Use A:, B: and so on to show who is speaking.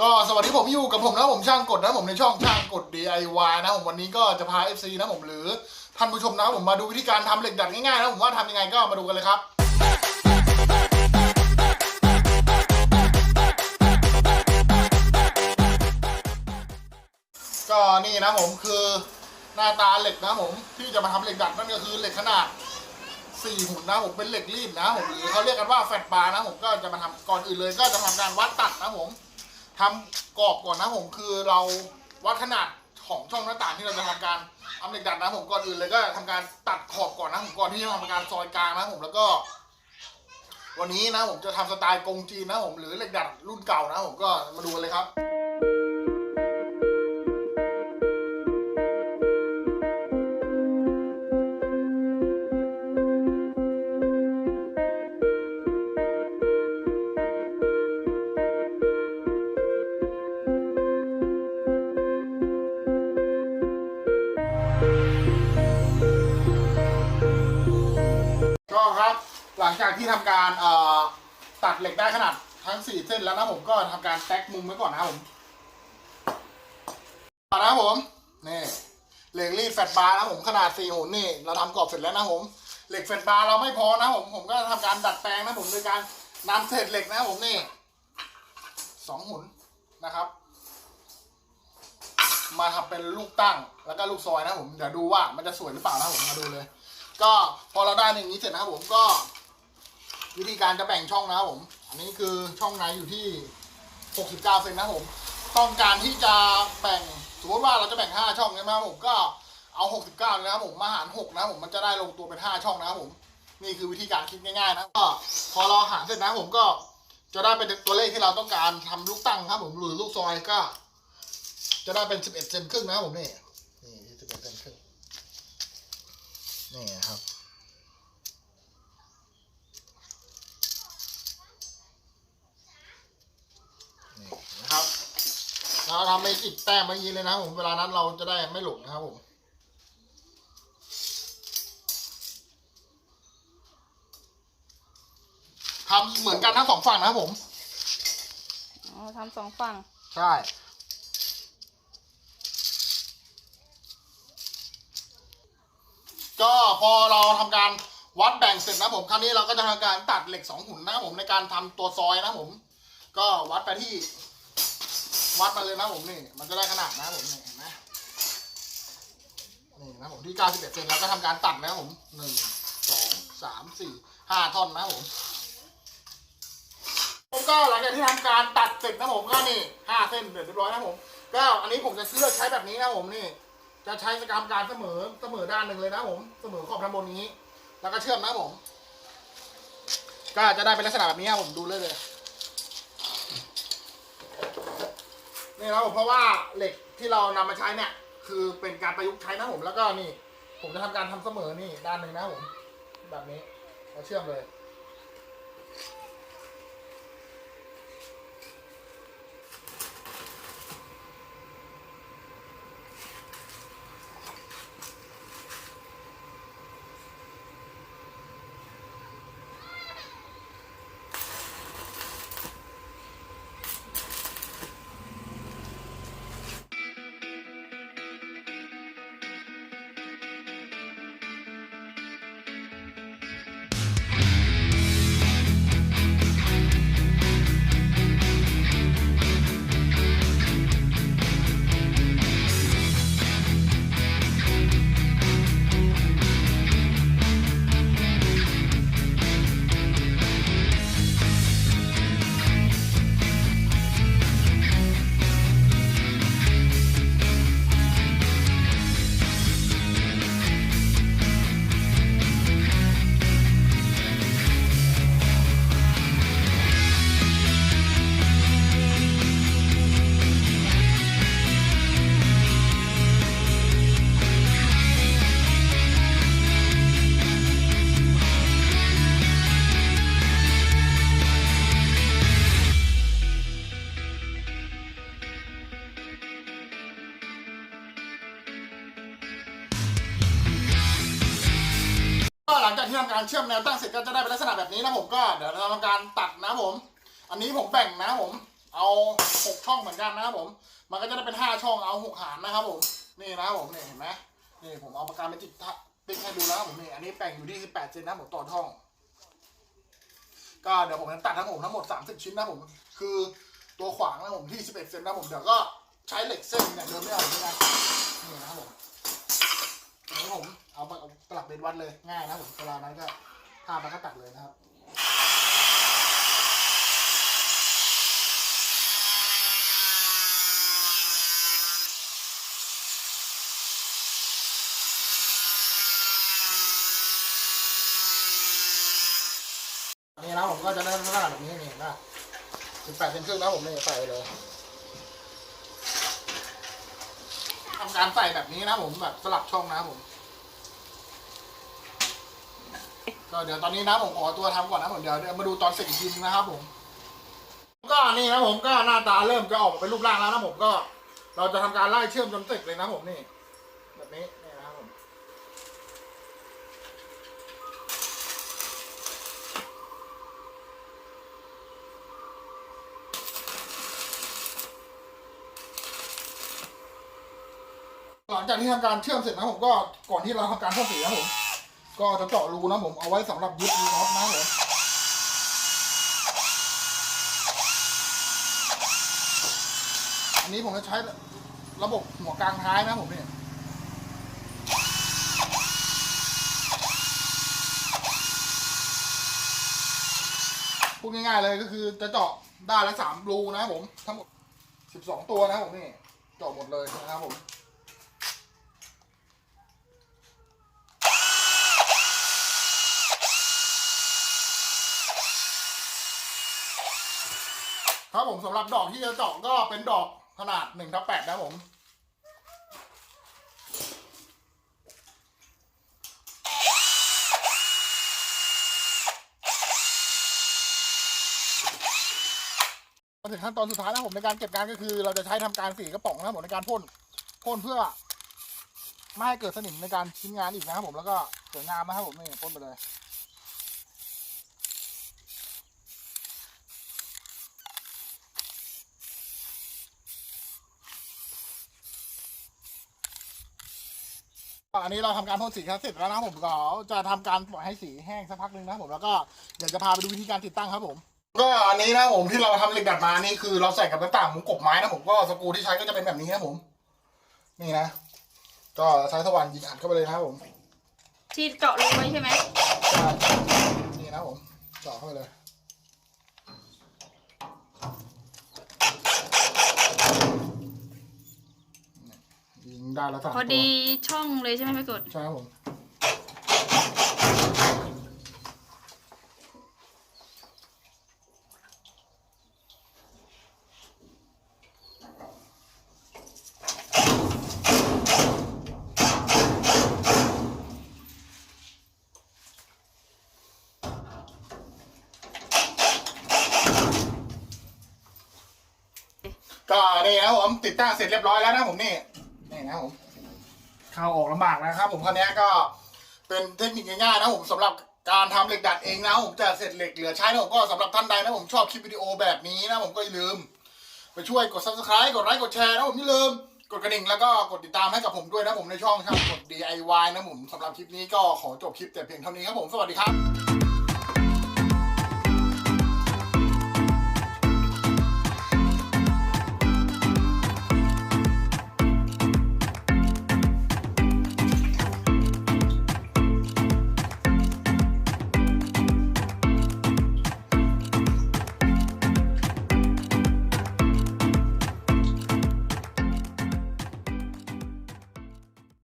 A: ก็สวัสดีผมอยู่กับผมนะผมช่างกดนะผมในช่องช่างกด DIY นะผมวันนี้ก็จะพา FC นะผมหรือท่านผู้ชมนะผมมาดูวิธีการทำเหล็กดัดง่ายๆนะผมว่าทำยังไงก็มาดูกันเลยครับ ก็นี่นะผมคือหน้าตาเหล็กนะผมที่จะมาทำเหล็กดัดนั่นก็คือเหล็กขนาดสี่หุ่นนะผมเป็นเหล็กรีดนะผมหรือเขาเรียกกันว่าแฟตบาร์นะผมก็จะมาทำก่อนอื่นเลย ก็จะทำการวัดตัดนะผม ทำกรอบก่อนนะผมคือเราวัดขนาดของช่องหน้าต่างที่เราจะทำการอเหล็กดัดนะผมก่อนอื่นเลยก็ทำการตัดขอบก่อนนะผมก่อนที่จะทำการซอยกลางนะผมแล้วก็ วันนี้นะผมจะทำสไตล์กงจีนนะผมหรือเหล็กดัดรุ่นเก่านะผมก็มาดูกันเลยครับ จากที่ทำการเอ่อตัดเหล็กได้ขนาดทั้งสี่เส้นแล้วนะผมก็ทำการแท็กมุมไว้ก่อนนะครับผมเอนะครับผมนี่เหล็กรีดแฟตบาร์นะผมขนาดสี่หุ่นนี่เราทำกรอบเสร็จแล้วนะผมเหล็กแฟตบาร์เราไม่พอนะผมผมก็ทำการดัดแปลงนะผมโดยการนำเศษเหล็กนะผมนี่สองหุ่นนะครับ มาทำเป็นลูกตั้งแล้วก็ลูกซอยนะผมเดี๋ยวดูว่ามันจะสวยหรือเปล่านะผมมาดูเลย ก็พอเราได้อย่างนี้เสร็จนะครับผมก็ วิธีการจะแบ่งช่องนะครับผม อันนี้คือช่องในอยู่ที่ 69 เซนนะครับผม ต้องการที่จะแบ่งสมมติว่าเราจะแบ่ง 5 ช่องใช่ไหมผมก็เอา 69เลยนะครับผมมาหาร 6 นะครับผมมันจะได้ลงตัวเป็น 5 ช่องนะครับผม นี่คือวิธีการคิดง่ายๆนะก็พอเราหารเสร็จนะผมก็จะได้เป็นตัวเลขที่เราต้องการทำลูกตั้งครับผมหรือลูกซอยก็ จะได้เป็น 11เซนครึ่งนะครับผมนี่นี่11เซนครึ่งนี่นะครับ นี่นะครับเราทำไป สิบแต้มเมื่อกี้เลยนะครับผมเวลานั้นเราจะได้ไม่หลงนะครับผมทำเหมือนกันทั้งสองฝั่งนะครับผม
B: อ๋อทำสองฝั่ง
A: ใช่ ก็พอเราทำการวัดแบ่งเสร็จนะผม คราวนี้เราก็จะทำการตัดเหล็กสองหุ่นนะผมในการทำตัวซอยนะผม ก็วัดไปที่ วัดมาเลยนะผมนี่ มันจะได้ขนาดนะผมนี่เห็นไหมนี่นะผมที่ 91เซนแล้วก็ทำการตัดนะผมหนึ่งสองสามสี่ห้าท่อนนะผมผมก็หลังจากที่ทำการตัดเสร็จนะผมก็นี่ห้าเส้นเสร็จเรียบร้อยนะผม ก็อันนี้ผมจะเลือกใช้แบบนี้นะผมนี่ จะใช้สกรรมการเสมอเสมอด้านหนึ่งเลยนะผม เสมอขอบทางบนนี้ แล้วก็เชื่อมนะผม ก็จะได้เป็นลักษณะแบบนี้ผมดูเลยเลย นี่นะผมเพราะว่าเหล็กที่เรานำมาใช้เนี่ย คือเป็นการประยุกต์ใช้นะผมแล้วก็นี่ ผมจะทำการทำเสมอนี่ด้านหนึ่งนะผม แบบนี้เราเชื่อมเลย กาการเชื่อมแนวตั้งเสร็จก็จะได้เป็นลักษณะแบบนี้นะผมก็เดี๋ยวเราทำการตัดนะผม อันนี้ผมแบ่งนะผม เอาหกช่องเหมือนกันนะครับผม มันก็จะได้เป็นห้าช่องเอาหกหารนะครับผม นี่นะผมนี่เห็นไหมนี่ผมเอาปากกาไปจิกทะติ๊กให้ดูแล้วผมนี่อันนี้แบ่งอยู่ที่สิบแปดเซนนะผมต่อช่อง ก็เดี๋ยวผมจะตัดทั้งผมทั้งหมดสามสิบชิ้นนะผม คือตัวขวางนะผมที่สิบเอ็ดเซนนะผมเดี๋ยวก็ใช้เหล็กเส้นเนี่ยเดินไม่ออกนี่นะนี่นะครับผมนนี้ผม เอาปาตลับเบนวัดเลยง่ายนะผมเวลานั้นก็พาไปก็ตัดเลยนะครับนี่นะผมก็จะได้ลักษณะแบบนี้นี่นะสิบแปดเซนครึ่งนะผมนี่ใส่เลยทำการใส่แบบนี้นะผมแบบสลับช่องนะผม ก็เดี๋ยวตอนนี้นะผมขอตัวทำก่อนนะผมเดี๋ยวเดี๋ยวมาดูตอนเสร็จอีกทีนะครับผม ก็นี่นะผมก็หน้าตาเริ่มจะออกมาเป็นรูปร่างแล้วนะผมก็ เราจะทำการไล่เชื่อมจนเสร็จเลยนะผมนี่ แบบนี้นี่นะครับผมหลังจากที่ทำการเชื่อมเสร็จนะผมก็ก่อนที่เราทำการพ่นสีนะผม ก็จะเจาะรูนะผมเอาไว้สำหรับยึดรูน็อตนะผมอันนี้ผมจะใช้ระบบหัวกลางท้ายนะผมเนี่ยพูดง่ายๆเลยก็คือจะเจาะด้านละสามรูนะผมทั้งหมดสิบสองตัวนะผมนี่เจาะหมดเลยนะครับผม ครับผมสำหรับดอกที่จะเจาะก็เป็นดอกขนาดหนึ่งทับแปดนะผมมาถึงขั้นตอนสุดท้ายนะผมในการเก็บงานก็คือ เราจะใช้ทำการสีกระป๋องนะผมในการพ่นพ่นเพื่อ ไม่ให้เกิดสนิมในการชิ้นงานอีกนะครับผมแล้วก็สวยงามนะครับผมนี่พ่นไปเลย อันนี้เราทำการพ่นสีครับเสร็จแล้วนะครับผมก็จะทำการปล่อยให้สีแห้งสักพักหนึ่งนะครับผมแล้วก็เดี๋ยวจะพาไปดูวิธีการติดตั้งครับผม ก็อันนี้นะผมที่เราทำเหล็กดัดมานี่คือเราใส่กับหน้าต่างหมุงกบไม้นะผมก็สกรูที่ใช้ก็จะเป็นแบบนี้นะผม นี่นะก็ใช้สว่านยิงอัดเข้าไปเลยนะครับผม
B: ที่เจาะรูไว้ใช่ไหม
A: ใช่นี่นะผมเจาะเข้าไปเลย ได้แล้วสาม
B: พอ
A: ตัว
B: ดีช่องเลยใช่ไหมพี่กด
A: ใช่ครับผม ก็นี่นะครับผมติดตั้งเสร็จเรียบร้อยแล้วนะผมนี่ นี่นะครับผมเข้าออกลำบากนะครับ ผมคันนี้ก็เป็นเทคนิคง่ายๆนะผมสำหรับการทำเหล็กดัดเองนะผมจะเสร็จเหล็กเหลือใช้นะผมก็สำหรับท่านใดนะผมชอบคลิปวิดีโอแบบนี้นะผมก็อย่าลืม ไปช่วยกด subscribe กดไลค์กดแชร์นะผมอย่าลืมกดกระดิ่งแล้วก็กดติดตามให้กับผมด้วยนะผมในช่องช่างกด DIY นะผมสำหรับคลิปนี้ก็ขอจบคลิปแต่เพียงเท่านี้ครับผมสวัสดีครับ